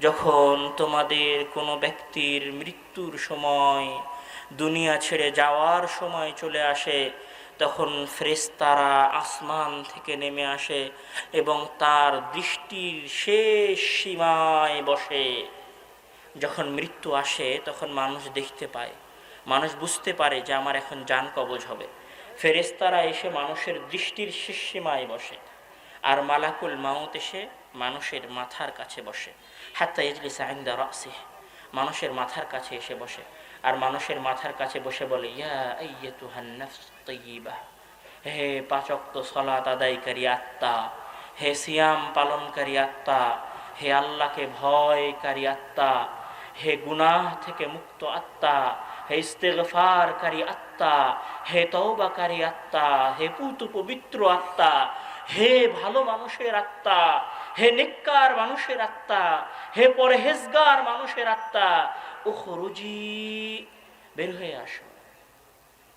যখন তোমাদের কোনো ব্যক্তির মৃত্যুর সময়, দুনিয়া ছেড়ে যাওয়ার সময় চলে আসে, তখন ফ্রেস্তারা আসমান থেকে নেমে আসে এবং তার দৃষ্টির শেষ সীমায় বসে। যখন মৃত্যু আসে, তখন মানুষ দেখতে পায়। মানুষ বুঝতে পারে যে আমার এখন যান কবজ হবে। ফেরেস্তারা এসে মানুষের দৃষ্টির শেষ সীমায় বসে। আর মালাকুল মাউত এসে মানুষের মাথার কাছে বসে। হাত্তা ইজলিস আইন্দা রাসিহ। মানুষের মাথার কাছে এসে বসে। আর মানুষের মাথার কাছে বসে বলে, ইয়া হে পাচক্ত সলাত আদায়কারী আত্মা। হে সিয়াম পালনকারী আত্মা। হে আল্লাহকে ভয়কারী আত্মা। হে গুনাহ থেকে মুক্ত আত্মা। হে ইস্তেগফারকারী আত্মা। হে তওবাকারী আত্মা। হে পুত পবিত্র আত্মা। হে ভালো মানুষের আত্মা। হে নিক্কার মানুষের আত্মা, হে পরহেজগার মানুষের আত্মা, উখরুজি, বের হয়ে আসো।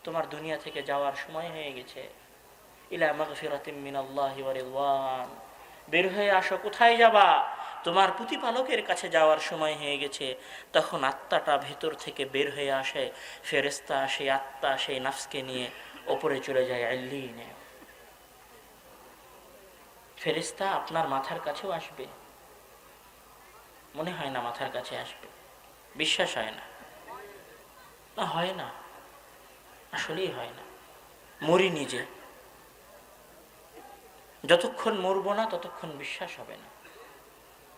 তোমার দুনিয়া থেকে যাওয়ার সময় হয়ে গেছে। ইলা মাগফিরাতিম মিনাল্লাহি ওয়া রিদওয়ান। বের হয়ে আসো, কোথায় যাবা? তোমার প্রতিপালকের কাছে যাওয়ার সময় হয়ে গেছে। তখন আত্মাটা ভেতর থেকে বের হয়ে আসে। ফেরেস্তা সেই আত্মা, সেই নাফসকে নিয়ে ওপরে চলে যায় আল্লিনে ফেরেস্তা আপনার মাথার কাছেও আসবে। মনে হয় না মাথার কাছে আসবে। বিশ্বাস হয় না। না, হয় না। আসলেই হয় না। মরি নিজে। যতক্ষণ মরবো না, ততক্ষণ বিশ্বাস হবে না।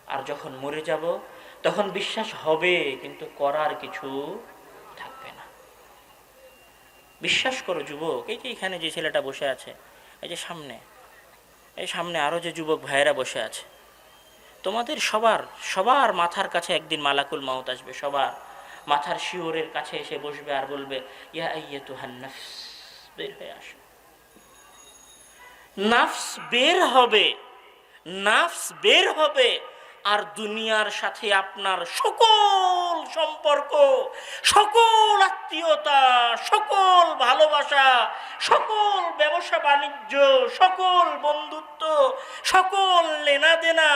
আর যখন মরে যাব, তখন বিশ্বাস হবে, কিন্তু করার কিছু থাকবে না। বিশ্বাস করো যুবক, এই যে এখানে যে ছেলেটা বসে আছে, এই যে সামনে। এই সামনে আরও যে যুবক ভাইয়েরা বসে আছে। তোমাদের সবার সবার মাথার কাছে একদিন মালাকুল মাউত আসবে, সবার মাথার শিওরের কাছে এসে বসবে আর বলবে, ইয়া আইয়াতু হান্নাফস বের হয়ে আসো। নাফস বের হবে, নাফস বের হবে, আর দুনিয়ার সাথে আপনার সকল সম্পর্ক, সকল আত্মীয়তা, সকল ভালোবাসা, সকল ব্যবসা বাণিজ্য, সকল বন্ধুত্ব, সকল লেনাদেনা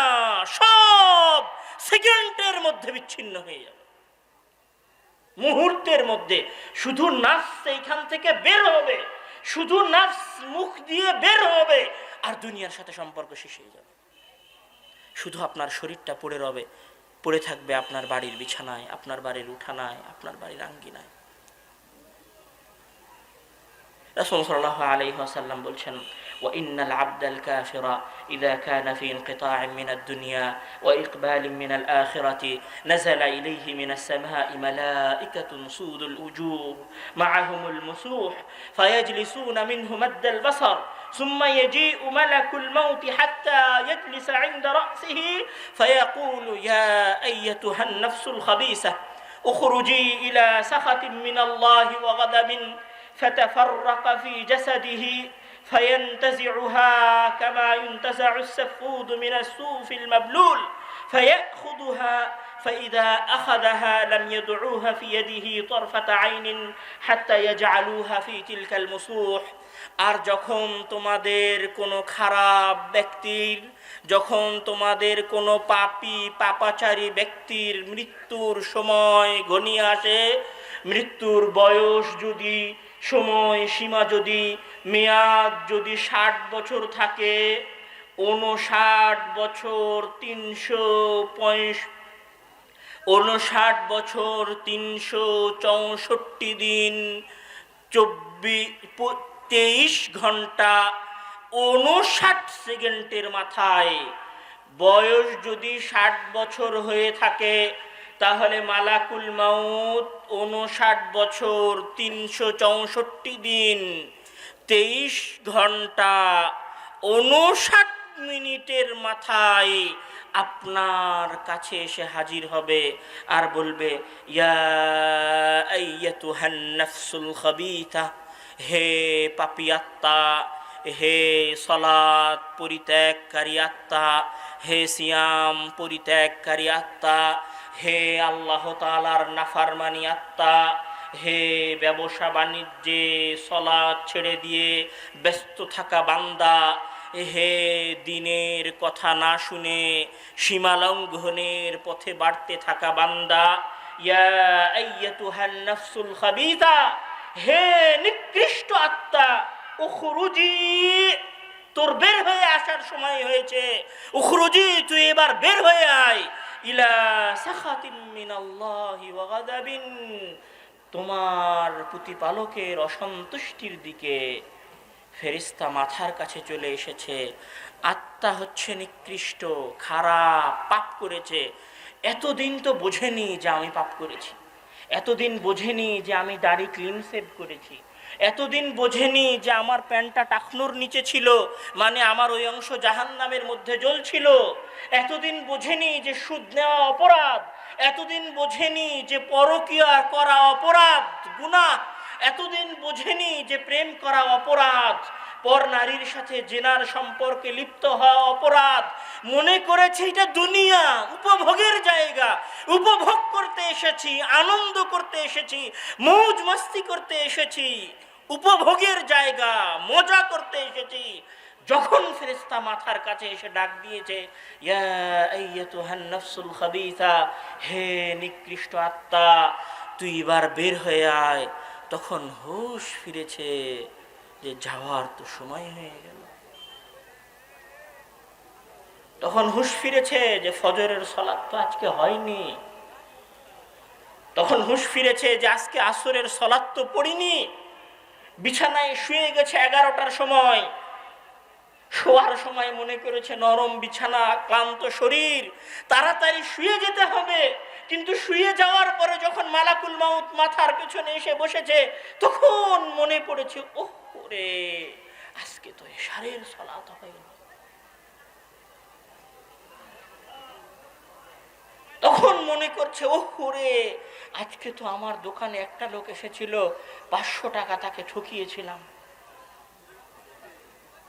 সব সেকেন্ডের মধ্যে বিচ্ছিন্ন হয়ে যাবে। মুহূর্তের মধ্যে শুধু নাফস এইখান থেকে বের হবে, শুধু নাফস মুখ দিয়ে বের হবে আর দুনিয়ার সাথে সম্পর্ক শেষ হয়ে যাবে। শুধু আপনার শরীরটা পড়ে রবে পড়ে থাকবে আপনার বাড়ির বিছানায় আপনার বাড়ির উঠানায় আপনার বাড়ির আঙ্গিনায় رسول صلى الله عليه وسلم بلشن وإن العبد الكافر إذا كان في انقطاع من الدنيا وإقبال من الآخرة نزل إليه من السماء ملائكة سود الوجوه معهم المسوح فيجلسون منه مد البصر ثم يجيء ملك الموت حتى يجلس عند رأسه فيقول يا أيتها النفس الخبيثة اخرجي إلى سخط من الله وغضب فتفرق في جسده فينتزعها كما ينتزع السفود من السوف المبلول فيأخذها فإذا أخذها لم يدعوها في يده طرفة عين حتى يجعلوها في تلك المسوح আর যখন তোমাদের কোনো খারাপ ব্যক্তির, যখন তোমাদের কোনো পাপি, পাপাচারী ব্যক্তির মৃত্যুর সময় ঘনিয়ে আসে, মৃত্যুর বয়স যদি, সময় সীমা যদি, মেয়াদ যদি ষাট বছর থাকে, ঊনষাট বছর তিনশো উনষাট বছর তিনশো চৌষট্টি দিন চব্বিশ তেইশ ঘণ্টা উনষাট সেকেন্ডের মাথায়। বয়স যদি ষাট বছর হয়ে থাকে, তাহলে মালাকুল মাউত উনষাট বছর তিনশো চৌষট্টি দিন। তেইশ ঘণ্টা উনষাট মিনিটের মাথায় আপনার কাছে এসে হাজির হবে আর বলবে, ইয়া আইয়াতুহান নাফসুল খাবিথা হে পাপি আত্মা হে সলাৎ পরিত্যাগকারী আত্মা হে সিয়াম পরিত্যাগকারী আত্মা হে আল্লাহ তালার নাফারমানি আত্মা হে ব্যবসা বাণিজ্যে সলাৎ ছেড়ে দিয়ে ব্যস্ত থাকা বান্দা, হে দিনের কথা না শুনে সীমালঙ্ঘনের পথে বাড়তে থাকা বান্দা, ইয়া আইয়াতুহান নাফসুল খাবিতা হে নিকৃষ্ট আত্মা, উখরুজি, তোর বের হয়ে আসার সময় হয়েছে। উখরুজি, তুই এবার বের হয়ে আয়। ইলা সাখাতিম মিনাল্লাহি ওয়া গাদাবিন, তোমার প্রতিপালকের অসন্তুষ্টির দিকে ফেরিস্তা মাথার কাছে চলে এসেছে। আত্মা হচ্ছে নিকৃষ্ট, খারাপ, পাপ করেছে। এতদিন তো বোঝেনি যে আমি পাপ করেছি। এতদিন বোঝেনি যে আমি দাড়ি ক্লিন সেভ করেছি। এতদিন বোঝেনি যে আমার প্যান্টটা টাকনোর নিচে ছিল মানে আমার ওই অংশ জাহান নামের মধ্যে জ্বলছিল। এতদিন বোঝেনি যে সুদ নেওয়া অপরাধ। এতদিন বোঝেনি যে পরকীয়া করা অপরাধ গুণা এতদিন বোঝেনি যে প্রেম করা অপরাধ। পর নারীর সাথে জেনার সম্পর্কে লিপ্ত হওয়া অপরাধ। মনে করেছে এটা দুনিয়া, উপভোগের জায়গা। উপভোগ করতে এসেছি, আনন্দ করতে এসেছি, মৌজ মস্তি করতে এসেছি। উপভোগের জায়গা, মজা করতে এসেছি। যখন ফেরেস্তা মাথার কাছে এসে ডাক দিয়েছে হে নিকৃষ্ট আত্মা, তুই এবার বের হয়ে আয়। তখন হুশ ফিরেছে। যে যাওয়ার তো সময় হয়ে গেল। তখন হুশ ফিরেছে যে ফজরের সলাৎ তো আজকে হয়নি। তখন হুশ ফিরেছে যে আজকে আসরের সলাৎ তো পড়িনি। বিছানায় শুয়ে গেছে এগারোটার সময়। শোয়ার সময় মনে করেছে নরম বিছানা, ক্লান্ত শরীর, তাড়াতাড়ি শুয়ে যেতে হবে। কিন্তু শুয়ে যাওয়ার পরে যখন মালাকুল মাউত মাথার পেছনে এসে বসেছে, তখন মনে পড়েছে, ওহ! রে আজকে তো এশারের সলাত হয়নি তখন মনে করছে ও রে আজকে তো আমার দোকানে একটা লোক এসেছিল, পাঁচশো টাকা তাকে ঠকিয়েছিলাম।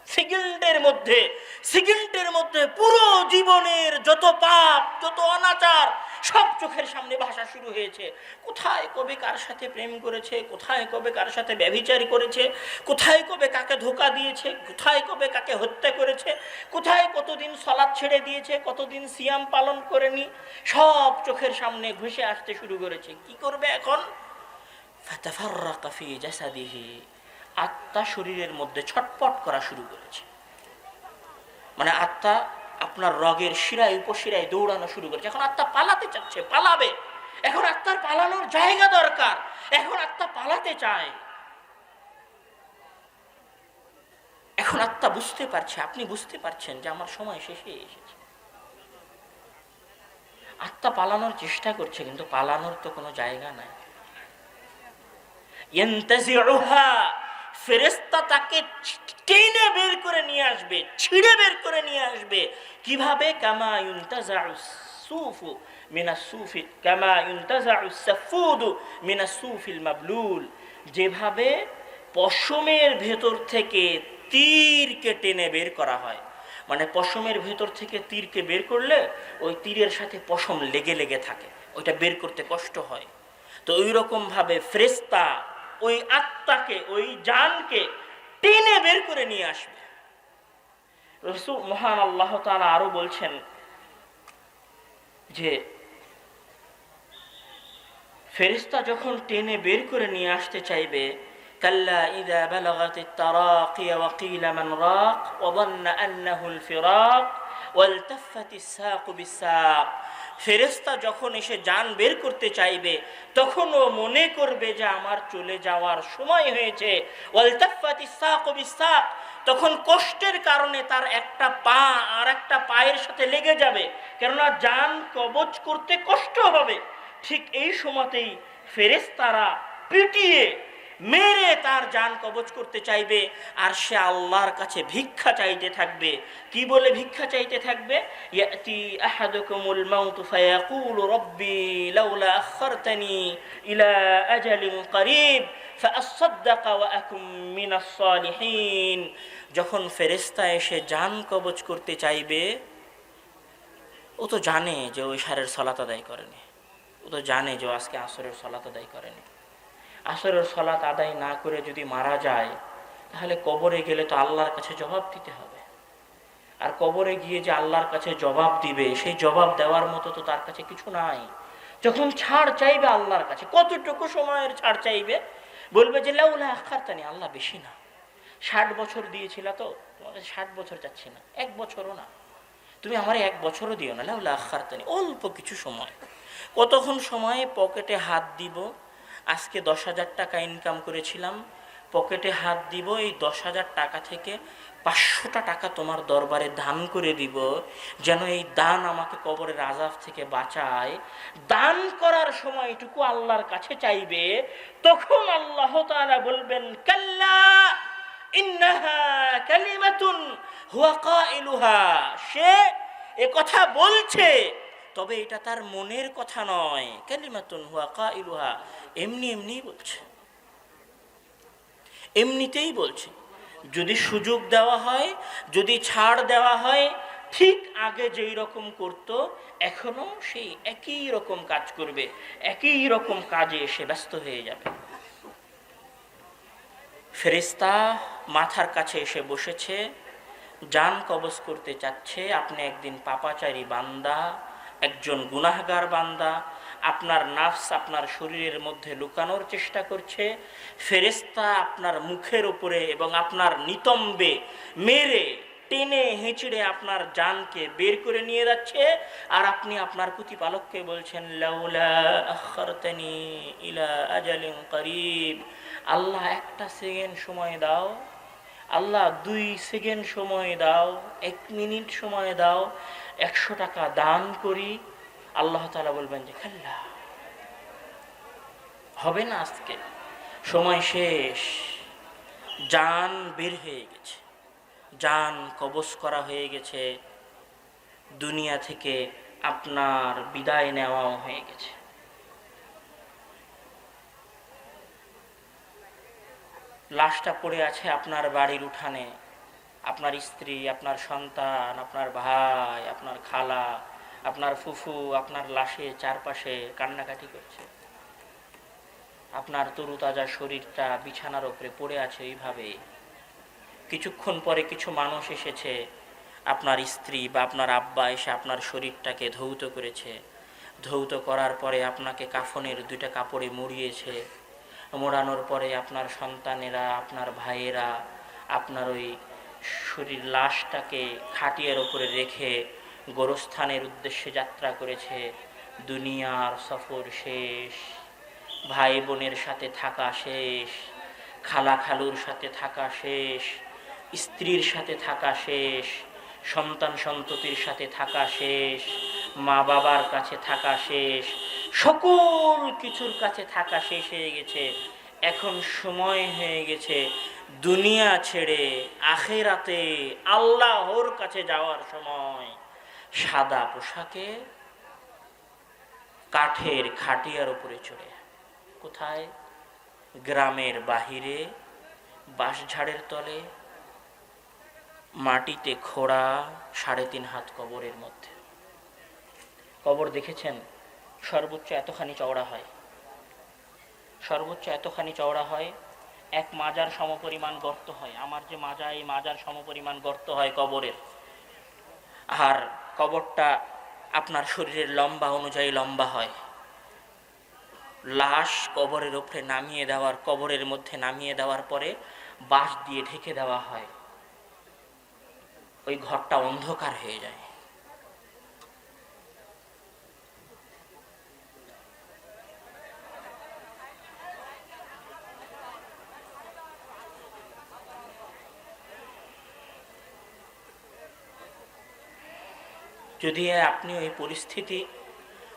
সেকেন্ডের মধ্যে সেকেন্ডের মধ্যে পুরো জীবনের যত পাপ, যত অনাচার সব চোখের সামনে ভাষা শুরু হয়েছে। কোথায় কবে কার সাথে প্রেম করেছে, কোথায় কবে কার সাথে ব্যভিচার করেছে, কোথায় কবে কাকে ধোকা দিয়েছে, কোথায় কবে কাকে হত্যা করেছে, কোথায় কতদিন সলাদ ছেড়ে দিয়েছে, কতদিন সিয়াম পালন করেনি, সব চোখের সামনে ঘুষে আসতে শুরু করেছে। কি করবে এখন? আত্মা শরীরের মধ্যে ছটপট করা শুরু করেছে। মানে আত্মা আপনার রগের শিরায় উপশিরায় দৌড়ানো শুরু করেছে। এখন আত্মা পালাতে চাচ্ছে, পালাবে। এখন আত্মার পালানোর জায়গা দরকার। এখন আত্মা পালাতে চায়। এখন আত্মা বুঝতে পারছে, আপনি বুঝতে পারছেন যে আমার সময় শেষে এসেছে। আত্মা পালানোর চেষ্টা করছে, কিন্তু পালানোর তো কোনো জায়গা নাই। ফেরেস্তা তাকে টেনে বের করে নিয়ে আসবে, ছিঁড়ে বের করে নিয়ে আসবে। কীভাবে? মিনা মিনা যেভাবে পশমের ভেতর থেকে তীরকে টেনে বের করা হয়। মানে পশমের ভেতর থেকে তীরকে বের করলে ওই তীরের সাথে পশম লেগে লেগে থাকে, ওইটা বের করতে কষ্ট হয়। তো ওই রকম ভাবে ফ্রেস্তা ওই আত্মাকে, ওই জানকে টেনে বের করে নিয়ে আসবে রসুল মহান আল্লাহ তারা আরো বলছেন যে ফেরিস্তা যখন টেনে বের করে নিয়ে আসতে চাইবে كلا إذا بلغت التراقي وقيل من راق وظن أنه الفراق والتفت الساق بالساق ফেরেস্তা যখন এসে যান বের করতে চাইবে তখন ও মনে করবে যে আমার চলে যাওয়ার সময় হয়েছে। তখন কষ্টের কারণে তার একটা পা আর একটা পায়ের সাথে লেগে যাবে। কেননা যান কবচ করতে কষ্ট হবে। ঠিক এই সময়তেই ফেরেস্তারা পিটিয়ে মেরে তার যান কবচ করতে চাইবে আর সে আল্লাহর কাছে ভিক্ষা চাইতে থাকবে কি বলে ভিক্ষা চাইতে থাকবে ইয়াতি আহাদুকুমুল মাউত ফায়াকুল রব্বি লাউলা আখারতানি ইলা আজালিন করিব فأصدق وأكن من الصالحين যখন ফেরেস্তা এসে যান কবচ করতে চাইবে ও তো জানে যে ওই সারের সলাত আদায় করেনি ও তো জানে যে ও আজকে আসরের সলাত আদায় করেনি আসরের সলাত আদায় না করে যদি মারা যায়, তাহলে কবরে গেলে তো আল্লাহর কাছে জবাব দিতে হবে। আর কবরে গিয়ে যে আল্লাহর কাছে জবাব দিবে, সেই জবাব দেওয়ার মতো তো তার কাছে কিছু নাই। যখন ছাড় চাইবে আল্লাহর কাছে, কতটুকু সময়ের ছাড় চাইবে? বলবে যে, লাউলা আখারতানি, আল্লাহ বেশি না। ষাট বছর দিয়েছিল তো তোমাদের ষাট বছর যাচ্ছে না, এক বছরও না। তুমি আমার এক বছরও দিও না, লাউলা আখারতানি, অল্প কিছু সময়। কতক্ষণ সময়ে? পকেটে হাত দিব আজকে দশ হাজার টাকা ইনকাম করেছিলাম। পকেটে হাত দিব, এই দশ হাজার টাকা থেকে পাঁচশোটা টাকা তোমার দরবারে দান করে দিব, যেন এই দান আমাকে কবরের আজাব থেকে বাঁচায়। দান করার সময়টুকু আল্লাহর কাছে চাইবে, তখন আল্লাহ তাআলা বলবেন, কাল্লা ইন্নাহা কালিমাতুন হুয়া কাইলুহা। সে কথা বলছে তবে এটা তার মনের কথা নয়। কালিমাতুন হুয়া কাইলুহা। এমনি এমনি বলছে। এমনিতেই বলছে। যদি সুযোগ দেওয়া হয়, যদি ছাড় দেওয়া হয়, ঠিক আগে যেই রকম করত এখনও সেই একই রকম কাজ করবে, একই রকম কাজে এসে ব্যস্ত হয়ে যাবে। ফেরিস্তা মাথার কাছে এসে বসেছে, যান কবজ করতে চাচ্ছে, আপনি একদিন পাপাচারী বান্দা একজন গুনাহগার বান্দা আপনার নাফস আপনার শরীরের মধ্যে লুকানোর চেষ্টা করছে ফেরেস্তা আপনার মুখের উপরে এবং আপনার নিতম্বে মেরে, টেনে হেঁচড়ে আপনার জানকে বের করে নিয়ে যাচ্ছে আর আপনি আপনার প্রতিপালককে বলছেন ইলা আল্লাহ একটা সেকেন্ড সময় দাও, আল্লাহ দুই সেকেন্ড সময় দাও, এক মিনিট সময় দাও একশো টাকা দান করি, আল্লাহ তালা বলবেন যে, খাল্লা, হবে না আজকে, সময় শেষ, যান বের হয়ে গেছে, যান কবজ করা হয়ে গেছে, দুনিয়া থেকে আপনার বিদায় নেওয়াও হয়ে গেছে। লাশটা পড়ে আছে আপনার বাড়ির উঠানে। আপনার স্ত্রী, আপনার সন্তান, আপনার ভাই, আপনার খালা, আপনার ফুফু, আপনার লাশে চারপাশে কান্নাকাটি করছে। আপনার তরুতাজা শরীরটা বিছানার ওপরে পড়ে আছে এইভাবে। কিছুক্ষণ পরে কিছু মানুষ এসেছে। আপনার স্ত্রী বা আপনার আব্বা এসে আপনার শরীরটাকে ধৌত করেছে। ধৌত করার পরে আপনাকে কাফনের দুইটা কাপড়ে মুড়িয়েছে। মোড়ানোর পরে আপনার সন্তানেরা, আপনার ভাইয়েরা, আপনার ওই শরীর লাশটাকে খাটিয়ার ওপরে রেখে গোরস্থানের উদ্দেশ্যে যাত্রা করেছে দুনিয়ার সফর শেষ। ভাই বোনের সাথে থাকা শেষ, খালা খালুর সাথে থাকা শেষ, স্ত্রীর সাথে থাকা শেষ, সন্তান সন্ততির সাথে থাকা শেষ, মা বাবার কাছে থাকা শেষ, সকল কিছুর কাছে থাকা শেষ হয়ে গেছে। এখন সময় হয়ে গেছে দুনিয়া ছেড়ে আখেরাতে আল্লাহর কাছে যাওয়ার সময় সাদা পোশাকে কাঠের খাটিয়ার উপরে চড়ে কোথায়? গ্রামের বাহিরে, বাঁশঝাড়ের তলে, মাটিতে খোড়া সাড়ে তিন হাত কবরের মধ্যে। কবর দেখেছেন? সর্বোচ্চ এতখানি চওড়া হয়। সর্বোচ্চ এতখানি চওড়া হয় এক মাজার সমপরিমাণ গর্ত হয়। আমার যে মাজা, এই মাজার সমপরিমাণ গর্ত হয় কবরের। আর কবরটা আপনার শরীরের লম্বা অনুযায়ী লম্বা হয়। লাশ কবরের উপরে নামিয়ে দেওয়ার, কবরের মধ্যে নামিয়ে দেওয়ার পরে বাঁশ দিয়ে ঢেকে দেওয়া হয়। ওই ঘরটা অন্ধকার হয়ে যায়। যদি আপনি ওই পরিস্থিতি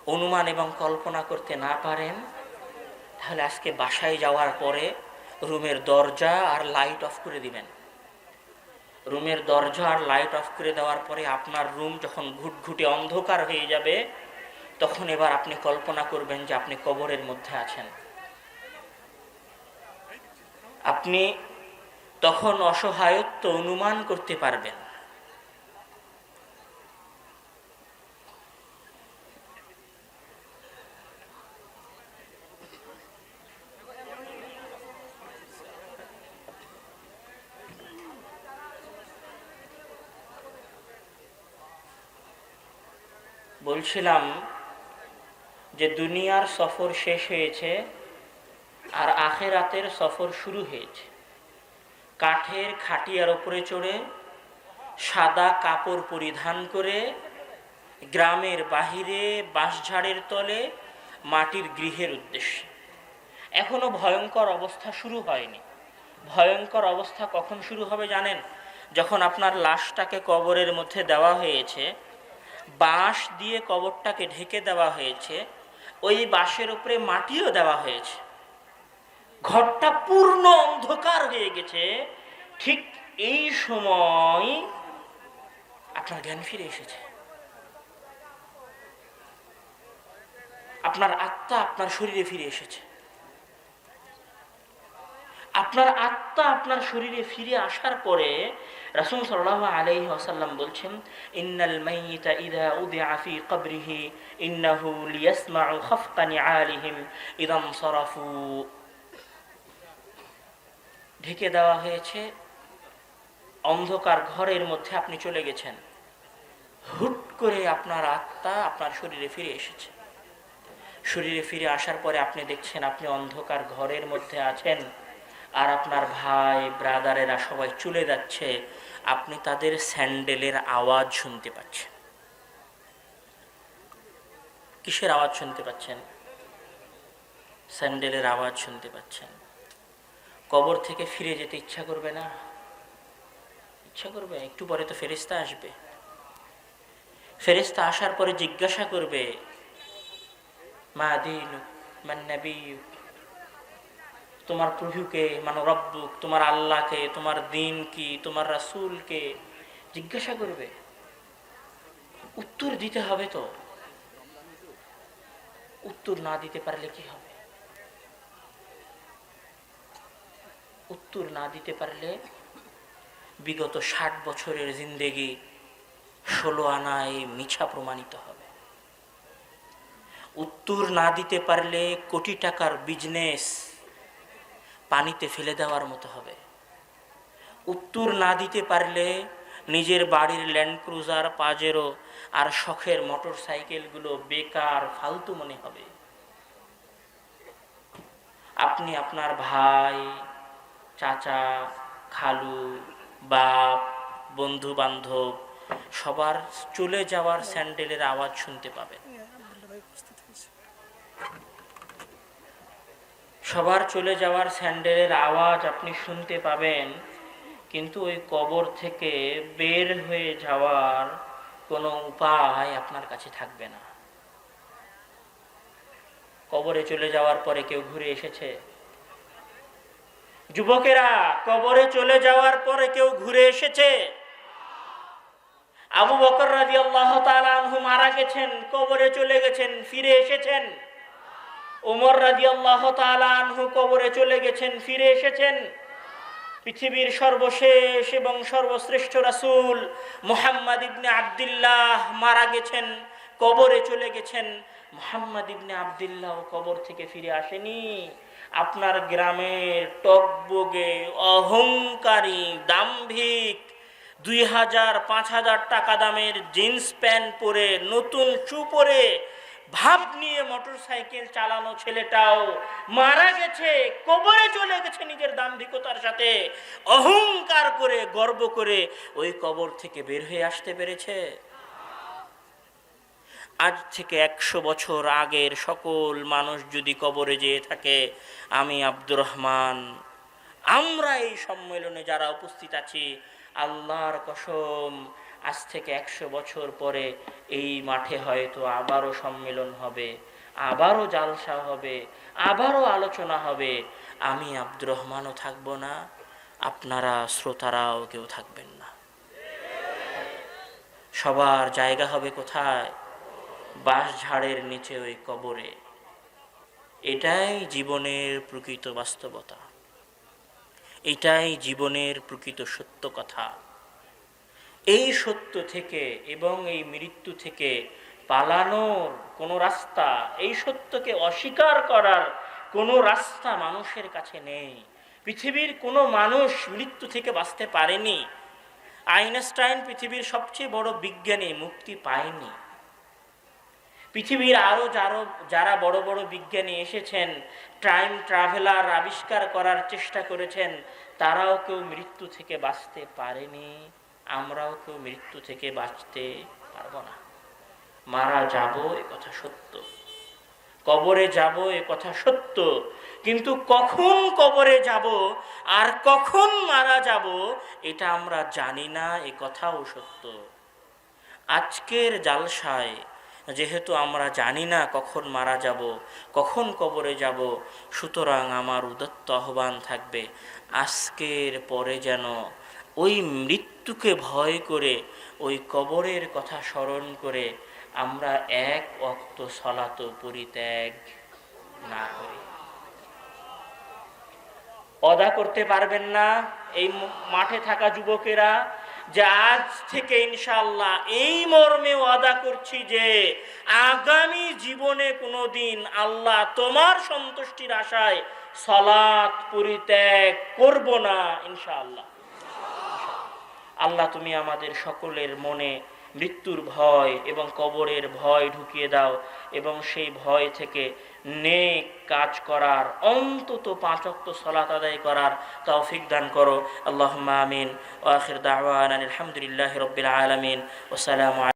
অনুমান এবং কল্পনা করতে না পারেন, তাহলে আজকে বাসায় যাওয়ার পরে রুমের দরজা আর লাইট অফ করে দিবেন। রুমের দরজা আর লাইট অফ করে দেওয়ার পরে আপনার রুম যখন ঘুটঘুটে অন্ধকার হয়ে যাবে, তখন এবার আপনি কল্পনা করবেন যে আপনি কবরের মধ্যে আছেন। আপনি তখন অসহায়ত্ব অনুমান করতে পারবেন। বলছিলাম যে দুনিয়ার সফর শেষ হয়েছে আর আখেরাতের সফর শুরু হয়েছে। কাঠের খাটিয়ার ওপরে চড়ে, সাদা কাপড় পরিধান করে, গ্রামের বাহিরে বাঁশঝাড়ের তলে, মাটির গৃহের উদ্দেশ্যে। এখনও ভয়ঙ্কর অবস্থা শুরু হয়নি। ভয়ঙ্কর অবস্থা কখন শুরু হবে জানেন? যখন আপনার লাশটাকে কবরের মধ্যে দেওয়া হয়েছে বাঁশ দিয়ে কবরটাকে ঢেকে দেওয়া হয়েছে, ওই বাঁশের উপরে মাটিও দেওয়া হয়েছে। ঘরটা পূর্ণ অন্ধকার হয়ে গেছে। ঠিক এই সময় আপনার জ্ঞান ফিরে এসেছে। আপনার আত্মা আপনার শরীরে ফিরে এসেছে। আপনার আত্মা আপনার শরীরে ফিরে আসার পরে রাসূল সাল্লাল্লাহু আলাইহি ওয়াসাল্লাম বলছেন, ইন্নাল মাইয়িতা ইযা উদিআ ফি কবরিহি, ইন্নাহু লিয়াসমাউ খাফকা নিআলিহিম ইদাম সারাফু। ঢেকে দেওয়া হয়েছে, অন্ধকার ঘরের মধ্যে আপনি চলে গেছেন। হুট করে আপনার আত্মা আপনার শরীরে ফিরে এসেছে। শরীরে ফিরে আসার পরে আপনি দেখছেন আপনি অন্ধকার ঘরের মধ্যে আছেন। আর আপনার ভাই ব্রাদারেরা সবাই চলে যাচ্ছে। আপনি তাদের স্যান্ডেলের আওয়াজ শুনতে পাচ্ছেন। কিসের আওয়াজ শুনতে পাচ্ছেন? স্যান্ডেলের আওয়াজ শুনতে পাচ্ছেন। কবর থেকে ফিরে যেতে ইচ্ছা করবে না? ইচ্ছা করবে? একটু পরে তো ফেরিস্তা আসবে। ফেরিস্তা আসার পরে জিজ্ঞাসা করবে, মা দিন মান্নাবী তোমার প্রভুকে মানে রব্বুক, তোমার আল্লাহকে, তোমার দিন কি তোমার রাসূলকে জিজ্ঞাসা করবে। উত্তর দিতে হবে তো। উত্তর না দিতে পারলে কি হবে? উত্তর না দিতে পারলে বিগত ষাট বছরের জিন্দেগি ষোলো আনায় মিছা প্রমাণিত হবে। উত্তর না দিতে পারলে কোটি টাকার বিজনেস পানিতে ফেলে দেওয়ার মতো হবে। উত্তর না দিতে পারলে নিজের বাড়ির ল্যান্ড ক্রুজার পাজেরো আর শখের মোটর সাইকেলগুলো বেকার, ফালতু মনে হবে। আপনি আপনার ভাই, চাচা, খালু, বাপ বন্ধু বান্ধব সবার চলে যাওয়ার স্যান্ডেলের আওয়াজ শুনতে পাবেন। সবার চলে যাওয়ার স্যান্ডেলের আওয়াজ আপনি শুনতে পাবেন, কিন্তু ওই কবর থেকে বের হয়ে যাওয়ার কোনো উপায় আপনার কাছে থাকবে না। কবরে চলে যাওয়ার পরে কেউ ঘুরে এসেছে। যুবকেরা, কবরে চলে যাওয়ার পরে কেউ ঘুরে এসেছে। আবু বকর রাজি আল্লাহ মারা গেছেন, কবরে চলে গেছেন, ফিরে এসেছেন। ওমর রাজি আল্লাহ আনহু কবরে চলে গেছেন, ফিরে এসেছেন। পৃথিবীর সর্বশেষ এবং সর্বশ্রেষ্ঠ রাসুল মুহাম্মদ ইবনে আবদুল্লাহ মারা গেছেন, কবরে চলে গেছেন। মুহাম্মদ ইবনে আবদুল্লাহ কবর থেকে ফিরে আসেনি। আপনার গ্রামের টকবগে অহংকারী দাম্ভিক দুই হাজার, পাঁচ হাজার টাকা দামের জিন্স প্যান্ট পরে নতুন শু পরে ভাব নিয়ে মোটর সাইকেল চালানো ছেলেটাও মারা গেছে, কবরে চলে গেছে নিজের দাম্ভিকতার সাথে। অহংকার করে, গর্ব করে ওই কবর থেকে বের হয়ে আসতে পেরেছে। আজ থেকে একশো বছর আগের সকল মানুষ যদি কবরে যেয়ে থাকে, আমি আব্দুর রহমান। আমরা এই সম্মেলনে যারা উপস্থিত আছি, আল্লাহর কসম আজ থেকে একশো বছর পরে এই মাঠে হয়তো আবারও সম্মেলন হবে, আবারও জালসা হবে, আবারও আলোচনা হবে। আমি আব্দুর রহমানও থাকব না, আপনারা শ্রোতারাও কেউ থাকবেন না। সবার জায়গা হবে কোথায়? বাঁশ ঝাড়ের নিচে ওই কবরে। এটাই জীবনের প্রকৃত বাস্তবতা। এটাই জীবনের প্রকৃত সত্য কথা। এই সত্য থেকে এবং এই মৃত্যু থেকে পালানোর কোনো রাস্তা, এই সত্যকে অস্বীকার করার কোনো রাস্তা মানুষের কাছে নেই। পৃথিবীর কোনো মানুষ মৃত্যু থেকে বাঁচতে পারেনি। আইনস্টাইন পৃথিবীর সবচেয়ে বড় বিজ্ঞানী মুক্তি পায়নি। পৃথিবীর আরও যারো, যারা বড় বড় বিজ্ঞানী এসেছেন টাইম ট্রাভেলার আবিষ্কার করার চেষ্টা করেছেন, তারাও কেউ মৃত্যু থেকে বাঁচতে পারেনি। আমরাও কেউ মৃত্যু থেকে বাঁচতে পারব না। মারা যাব এ কথা সত্য। কবরে যাব এ কথা সত্য। কিন্তু কখন কবরে যাব আর কখন মারা যাব, এটা আমরা জানি না, এ কথাও সত্য। আজকের জালসায় যেহেতু আমরা জানি না কখন মারা যাব, কখন কবরে যাব, সুতরাং আমার উদত্ত আহ্বান থাকবে, আজকের পরে যেন ওই মৃত্যুকে ভয় করে, ওই কবরের কথা স্মরণ করে আমরা এক অক্ত সলাত পরিত্যাগ না করি। অদা করতে পারবেন না এই মাঠে থাকা যুবকেরা যে আজ থেকে ইনশাল্লাহ এই মর্মে ওয়াদা করছি যে আগামী জীবনে কোনোদিন আল্লাহ তোমার সন্তুষ্টির আশায় সলাৎ পরিত্যাগ করব না ইনশাআল্লাহ। আল্লাহ তুমি আমাদের সকলের মনে মৃত্যুর ভয় এবং কবরের ভয় ঢুকিয়ে দাও এবং সেই ভয় থেকে নেক কাজ করার, অন্তত পাঁচক্ত সলাত আদায় করার তৌফিক দান করো। আল্লাহ আমিন। ও আখির দাওয়ান আলহামদুলিল্লাহ রবিল আলমিন। ওসালাম